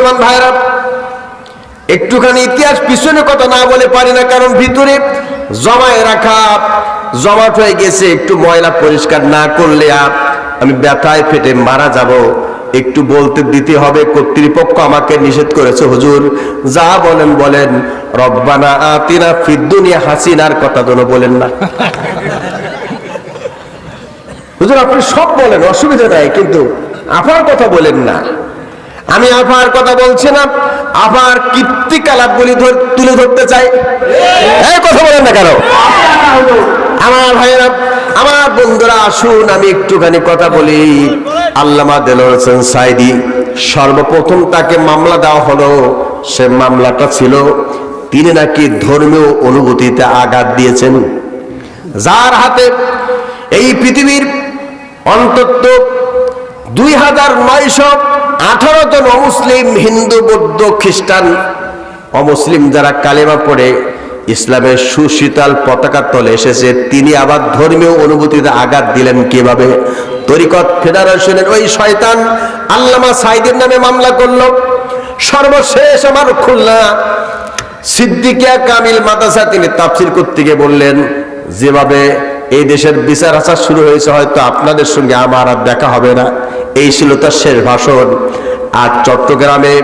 মুসলমান ভাইরা, একটুখানি ইতিহাস পিছনে কথা না বলে পারি না, কারণ ভিতরে জমায় রাখা, জমাট হয়ে গেছে, একটু ময়লা পরিষ্কার না করলে আপ আমি ব্যথায় ফেটে মারা যাব। একটু বলতে দিতে হবে, কর্তৃপক্ষ আমাকে নিষেধ করেছে, হুজুর, যা বলেন বলেন, রব্বানা আতিনা ফিদ্দুনিয়া হাসিনার কথা যেন বলেন না। হুজুর, আপনি সব বলেন, অসুবিধা নাই, কিন্তু আপনার কথা বলেন না। আমি আফার কথা বলছি না, আফার কীর্তিকলাপ গুলি তুলে ধরতে চাই। এই কথা বলেন না কেন? আমার ভাইয়েরা, আমার বন্ধুরা, আসুন, আমি একটুখানি কথা বলি। আল্লামা দেলোর হোসেন সাইদি সর্বপ্রথম তাকে মামলা দেওয়া হলো। সে মামলাটা ছিল, তিনি নাকি ধর্মীয় অনুভূতিতে আঘাত দিয়েছেন। যার হাতে এই পৃথিবীর অন্তত দুই হাজার নয়শো আঠারো জন অমুসলিম হিন্দু, বৌদ্ধ, খ্রিস্টান অমুসলিম যারা কালেমা পড়ে, ইসলামের সুশীতল পতাকা তলে এসেছে, তিনি আবার ধর্মীয় অনুভূতিতে আঘাত দিলেন কীভাবে? তরিকত ফেডারেশনের ওই শয়তান আল্লামা সাইদের নামে মামলা করল। সর্বশেষ আমার খুলনা সিদ্দিকিয়া কামিল মাদাসা তিনি তাফসির করতে গিয়ে বললেন, যেভাবে এই দেশের বিচার আচার শুরু হয়েছে, হয়তো আপনাদের সঙ্গে আমার আর দেখা হবে না। এই ছিল তার শেষ ভাষণ। আর চট্টগ্রামে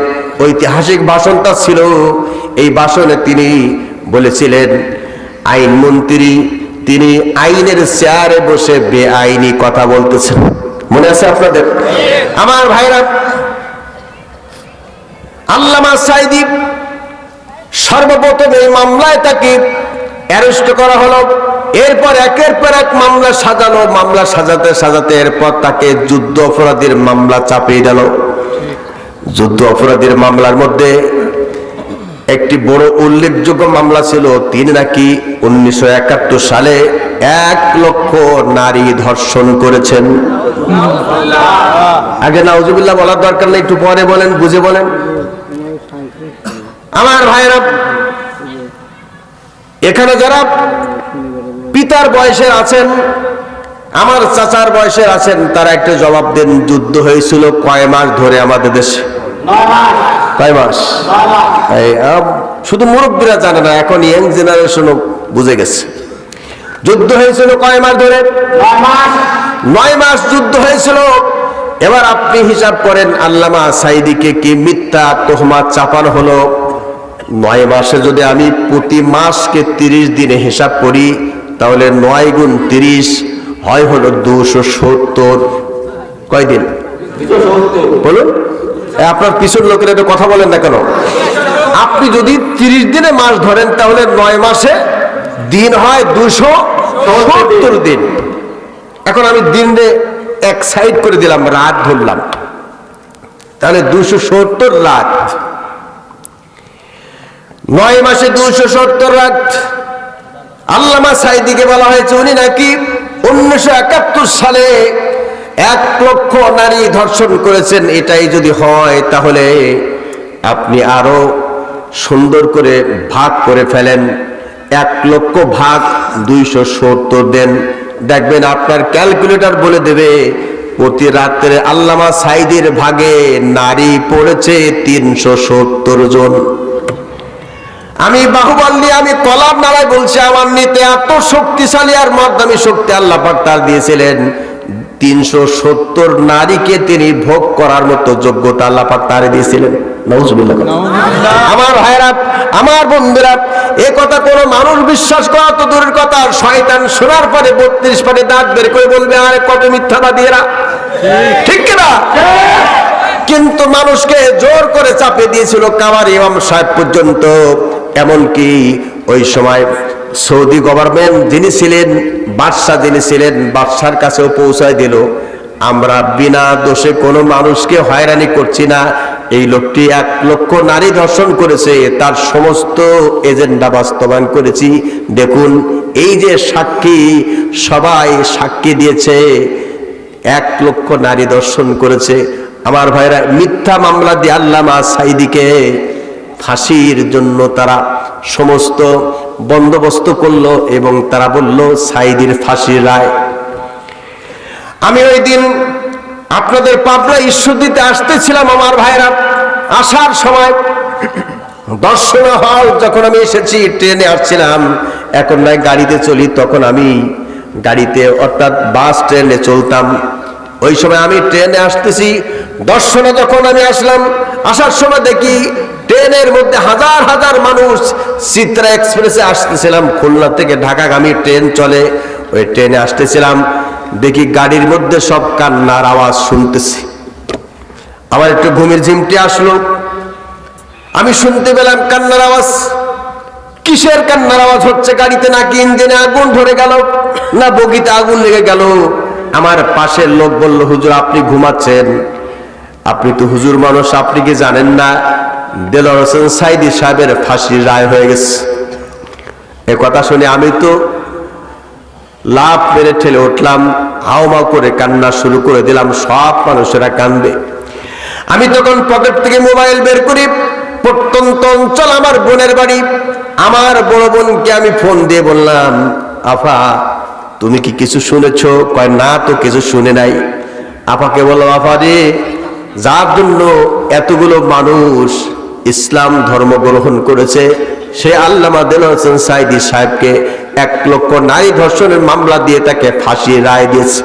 ঐতিহাসিক ভাষণটা ছিল, এই ভাষণে তিনি বলেছিলেন, আইন মন্ত্রী, তিনি আইনের চেয়ারে বসে বেআইনি কথা বলতেছেন। মনে আছে আপনাদের? আমার ভাইরা, আল্লামা সাইদি সর্বপ্রথম এই মামলায় তাকে অ্যারেস্ট করা হলো। এরপর একের পর এক মামলা সাজানো মামলা সাজাতে সাজাতে এরপর তাকে যুদ্ধ অপরাধীর মামলা চাপিয়ে দিল। যুদ্ধ অপরাধীর মামলার মধ্যে একটি বড় উল্লেখযোগ্য মামলা ছিল, তিনি নাকি উনিশশো একাত্তর সালে এক লক্ষ নারী ধর্ষণ করেছেন। আগে নাউজুবিল্লাহ বলার দরকার নেই, একটু পরে বলেন, বুঝে বলেন। আমার ভাইরা এখানে যারা পিতার বয়সের আছেন আমার চাচার বয়সের আছেন তারা একটা জবাব দেন যুদ্ধ হয়েছিল কয় মাস ধরে আমাদের দেশে? কয় মাস? শুধু মুরব্বীরা জানে না এখন ইয়াং জেনারেশনও বুঝে গেছে। যুদ্ধ হয়েছিল কয় মাস ধরে? নয় মাস যুদ্ধ হয়েছিল। এবার আপনি হিসাব করেন আল্লামা সাইদিকে কি মিথ্যা তোহমা চাপানো হলো? নয় মাসে যদি আমি প্রতি মাসকে তিরিশ দিনে হিসাব করি তাহলে নয় গুণ তিরিশ হয় হলো দুশো সত্তর। কয়দিন? বলুন। আপনার পিছন লোকের একটু কথা বলেন না কেন? আপনি যদি তিরিশ দিনে মাস ধরেন, তাহলে নয় মাসে দিন হয় দুশো সত্তর দিন। এখন আমি দিনে এক সাইড করে দিলাম, রাত ধরলাম। তাহলে দুশো সত্তর রাত। নয় মাসে দুশো সত্তর রাত। আল্লামা সাইদিকে বলা হয়েছে, উনি নাকি উনিশশো একাত্তর সালে এক লক্ষ নারী ধর্ষণ করেছেন। এটাই যদি হয়, তাহলে আপনি আরও সুন্দর করে ভাগ করে ফেলেন। এক লক্ষ ভাগ দুইশো সত্তর দেন। দেখবেন আপনার ক্যালকুলেটর বলে দেবে, প্রতি রাত্রে আল্লামা সাইদের ভাগে নারী পড়েছে তিনশো সত্তর জন। আমি বাহুবল নিয়ে আমি কলাম নাড়ায় বলছি আমার নিতে এত শক্তিশালী আর মর্দামি শক্তি আল্লাহ পাক তার দিয়েছিলেন। তিনশো সত্তর নারীকে তিনি ভোগ করার মতো যোগ্যতা আল্লাহ পাক তারে দিয়েছিলেন। আমার ভাইরা আমার বন্ধুরা এ কথা কোনো মানুষ বিশ্বাস করা তো দূরের কথা। শয়তান শোনার পরে বত্রিশ পারে দাঁত বের করে বলবে আরে কত মিথ্যাবাদী এরা ঠিক কিনা কিন্তু মানুষকে জোর করে চাপে দিয়েছিল কামার ইমাম সাহেব পর্যন্ত। এমনকি ওই সময় সৌদি গভর্নমেন্ট যিনি ছিলেন, বাদশাহ যিনি ছিলেন, বাদশার কাছেও পৌঁছায় দিল। আমরা বিনা দোষে কোনো মানুষকে হয়রানি করছি না। এই লোকটি এক লক্ষ নারী ধর্ষণ করেছে, তার সমস্ত এজেন্ডা বাস্তবায়ন করেছি। দেখুন, এই যে সাক্ষী, সবাই সাক্ষী দিয়েছে, এক লক্ষ নারী দর্শন করেছে। আমার ভাইরা, মিথ্যা মামলা দিয়ে আল্লামা সাইদিকে ফাঁসির জন্য তারা সমস্ত বন্দোবস্ত করল এবং তারা বলল সাইদির ফাঁসির রায়। আমি ওই দিন আপনাদের পাবনা ঈশ্বর দিতে আসতেছিলাম আমার ভাইরা। আসার সময় দর্শনা হল, যখন আমি এসেছি, ট্রেনে আসছিলাম। এখন নয়, গাড়িতে চলি, তখন আমি গাড়িতে অর্থাৎ বাস ট্রেনে চলতাম। ওই সময় আমি ট্রেনে আসতেছি, দর্শনে যখন আমি আসলাম, আসার সময় দেখি ট্রেনের মধ্যে হাজার হাজার মানুষ চিত্রা এক্সপ্রেসে আসতেছিলাম, খুলনা থেকে ঢাকাগামী ট্রেন চলে। ওই ট্রেনে আসতেছিলাম, দেখি গাড়ির মধ্যে সব কান্নার আওয়াজ শুনতেছি। আমার একটু ঘুমের ঝিমটি আসলো। আমি শুনতে পেলাম কান্নার আওয়াজ। কিসের কান্নার আওয়াজ হচ্ছে, গাড়িতে নাকি ইঞ্জিনে আগুন ধরে গেল, না বগিতে আগুন লেগে গেল? আমার পাশের লোক বলল, হুজুর, আপনি ঘুমাচ্ছেন। আপনি তো হুজুর মানুষ, আপনি কি জানেন না? দেলোয়ার হোসেন সাইদি সাহেবের ফাঁসির রায় হয়ে গেছে। এ কথা শুনে আমি তো লাভ মেরে ঠেলে উঠলাম হাওমাও করে কান্না শুরু করে দিলাম, সব মানুষেরা কান্দে আমি তখন পকেট থেকে মোবাইল বের করি, প্রত্যন্ত অঞ্চল আমার বোনের বাড়ি, আমার বড় বোনকে আমি ফোন দিয়ে বললাম, আফা, তুমি কি কিছু শুনেছো? কয়, না, তো কিছু শুনে নাই। আপাকে বললাম, আফা রে, যার জন্য এতগুলো মানুষ ইসলাম ধর্ম গ্রহণ করেছে। সে আল্লামা দেল হোসেন সাইদি সাহেবকে এক লক্ষ নারী ধর্ষণের মামলা দিয়ে তাকে ফাঁসিয়ে রায় দিয়েছে।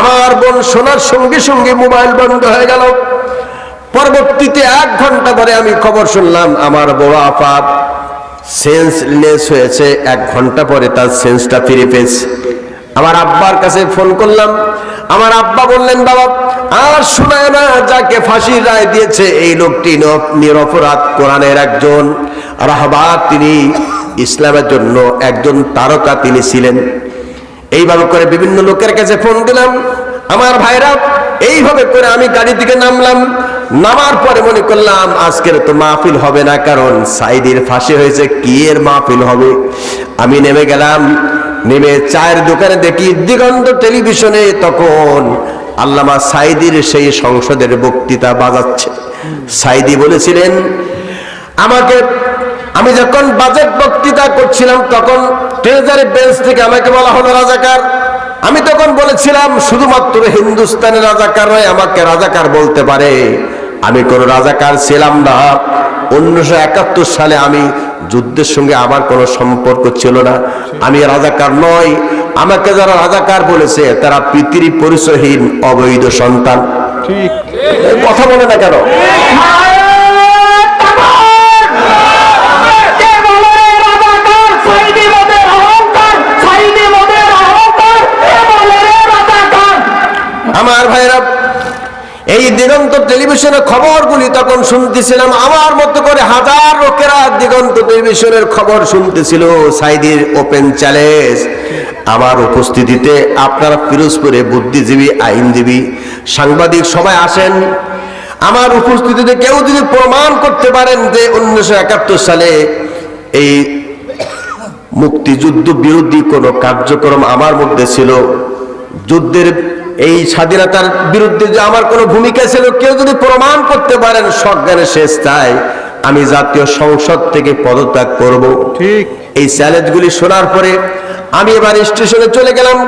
আমার বোন শোনার সঙ্গে সঙ্গে মোবাইল বন্ধ হয়ে গেল। পরবর্তীতে এক ঘণ্টা পরে আমি খবর শুনলাম, আমার বড় আপাত সেন্সলেস হয়েছে। এক ঘণ্টা পরে তার সেন্সটা ফিরে পেয়েছে। আমার আব্বার কাছে ফোন করলাম। আমার আব্বা বললেন, বাবা, আর শোনায় না, যাকে ফাঁসির রায় দিয়েছে এই লোকটি নিরপরাধ কোরআনের একজন রাহবার তিনি ইসলামের জন্য একজন তারকা তিনি ছিলেন। এইভাবে করে বিভিন্ন লোকের কাছে ফোন দিলাম। আমার ভাইরা, এইভাবে করে আমি গাড়ি থেকে নামলাম। নামার পরে মনে করলাম, আজকের তো মাহফিল হবে না, কারণ সাইদির ফাঁসি হয়েছে। কি এর মাহফিল হবে? আমি নেমে গেলাম। নেমে চায়ের দোকানে দেখি দিগন্ত টেলিভিশনে তখন আল্লামা সাইদির সেই সংসদের বক্তৃতা বাজাচ্ছে। সাইদি বলেছিলেন, আমাকে, আমি যখন বাজেট বক্তৃতা করছিলাম তখন ট্রেজারি বেঞ্চ থেকে আমাকে বলা হলো, রাজাকার। আমি তখন বলেছিলাম, শুধুমাত্র হিন্দুস্তানের রাজাকার নয়, আমাকে রাজাকার বলতে পারে। আমি কোন রাজাকার ছিলাম না। উনিশশো একাত্তর সালে আমি যুদ্ধের সঙ্গে আমার কোনো সম্পর্ক ছিল না। আমি রাজাকার নয় আমাকে যারা রাজাকার বলেছে তারা পৃথিবী পরিচয়হীন অবৈধ সন্তান। ঠিক। কথা বলে না কেন? আমার ভাইরা এই দিগন্ত টেলিভিশনের খবরগুলি তখন শুনতেছিলাম, আমার মতো করে হাজার লোকেরা দিগন্ত টেলিভিশনের খবর শুনতেছিল। সাইদির ওপেন চ্যালেঞ্জ, আমার উপস্থিতিতে আপনারা পিরোজপুরে বুদ্ধিজীবী, আইনজীবী, সাংবাদিক সবাই আসেন। আমার উপস্থিতিতে কেউ যদি প্রমাণ করতে পারেন যে উনিশশো একাত্তর সালে এই মুক্তিযুদ্ধ বিরোধী কোনো কার্যক্রম আমার মধ্যে ছিল, যুদ্ধের এই স্বাধীনতার বিরুদ্ধে যে আমার কোনো ভূমিকা ছিল কেউ যদি প্রমাণ করতে পারেন সজ্ঞানের শেষ তাই আমি জাতীয় সংসদ থেকে পদত্যাগ করব। ঠিক। এই চ্যালেঞ্জগুলি শোনার পরে আমি এবার স্টেশনে চলে গেলাম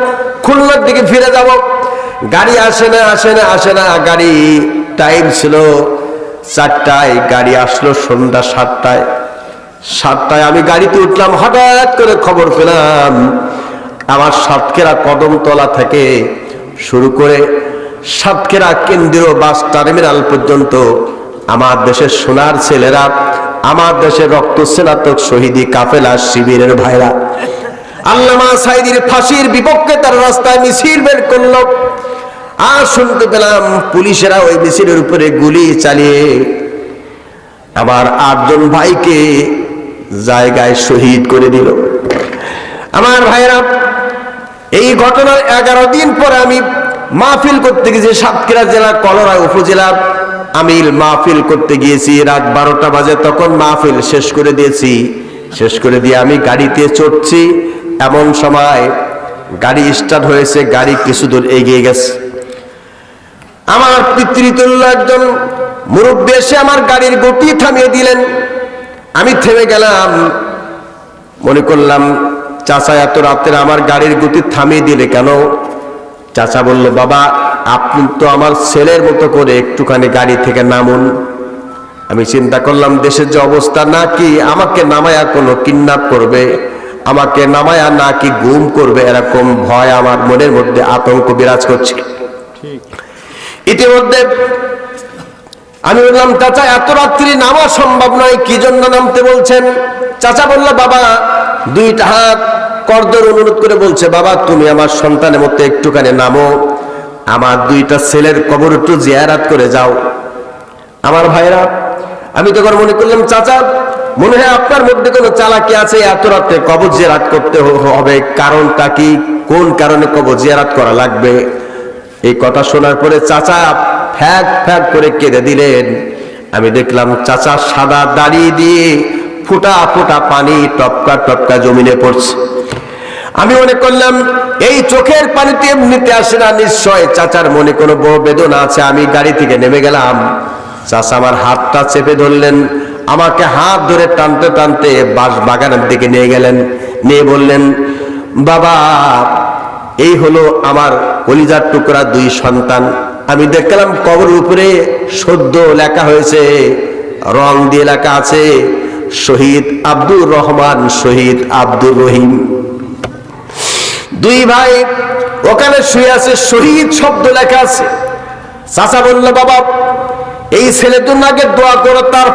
খুলনার দিকে ফিরে যাব। গাড়ি আসে না আসে না আসে না গাড়ি টাইম ছিল চারটায় গাড়ি আসলো সন্ধ্যা সাতটায়। সাতটায় আমি গাড়িতে উঠলাম হঠাৎ করে খবর পেলাম আমার সাতকেরা কদমতলা থেকে শুরু করে সাতক্ষীরা, কেন্দ্রীয় বাস টার্মিনাল পর্যন্ত আমার দেশের সোনার ছেলেরা, আমার দেশের রক্ত সেনাতক শহীদি কাফেলা শিবিরের ভাইরা, আল্লামা সাইদির ফাঁসির বিপক্ষে তার রাস্তায় মিছিল বের করল। আর শুনতে পেলাম পুলিশেরা ওই মিছিলের উপরে গুলি চালিয়ে আমার আটজন ভাইকে জায়গায় শহীদ করে দিল। আমার ভাইরা এই ঘটনার এগারো দিন পরে আমি মাহফিল করতে গেছি সাতক্ষীরা জেলার কলরা উপজেলা। আমি মাহফিল করতে গিয়েছি, রাত বারোটা বাজে তখন মাহফিল শেষ করে দিয়েছি। শেষ করে দিয়ে আমি গাড়িতে চড়ছি এমন সময় গাড়ি স্টার্ট হয়েছে, গাড়ি কিছু দূর এগিয়ে গেছে। আমার পিতৃতুল্য একজন মুরব্বী এসে আমার গাড়ির গতি থামিয়ে দিলেন। আমি থেমে গেলাম, মনে করলাম চাচা এত রাত্রে আমার গাড়ির গতি থামিয়ে দিলে কেন? চাচা বলল বাবা আপনি তো আমার ছেলের মতো করে একটুখানি গাড়ি থেকে নামুন। আমি চিন্তা করলাম দেশের যে অবস্থা নাকি আমাকে নামায়া কোনো কিডন্যাপ করবে? আমাকে নামায়া নাকি গুম করবে? এরকম ভয় আমার মনের মধ্যে আতঙ্ক বিরাজ করছে। ইতিমধ্যে আমি বললাম চাচা এত রাত্রি নামা সম্ভব নয় কি জন্য নামতে বলছেন? চাচা বলল বাবা দুইটা হাত করদের অনুরোধ করে বলছে, বাবা, তুমি আমার সন্তানের মধ্যে একটুখানি নামো। আমার দুইটা ছেলের কবর একটু জিয়ারাত করে যাও। আমার ভাইরা আমি তখন মনে করলাম, চাচা, মনে হয় আপনার মধ্যে কোনো চালাকি আছে? এত রাতে কবর জিয়ারাত করতে হবে। কারণটা কি? কোন কারণে কবর জিয়ারাত করা লাগবে? এই কথা শোনার পরে চাচা ফ্যাক ফ্যাক করে কেঁদে দিলেন। আমি দেখলাম, চাচা সাদা দাড়ি দিয়ে ফুটা ফুটা পানি টপকা টপকা জমিনে পড়ছে। আমি মনে করলাম, এই চোখের পানিতে এমনিতে আসে না, নিশ্চয় চাচার মনে কোনো বড় বেদনা আছে, আমি গাড়ি থেকে নেমে গেলাম। চাচা আমার হাতটা চেপে ধরলেন, আমাকে হাত ধরে টানতে টানতে বাস বাগানের দিকে নিয়ে গেলেন, নিয়ে বললেন, বাবা, এই হলো আমার কলিজার টুকরা দুই সন্তান। আমি দেখলাম কবর উপরে সদ্য লেখা হয়েছে, রং দিয়ে লেখা আছে, শহীদ আব্দুর রহমান, শহীদ আব্দুর রহিম। দুই ভাই, ওখানে শুয়ে আছে, শহীদ শব্দ লেখা আছে। চাচা বলল, বাবা, এই ছেলে তো আগে দোয়া করো, তার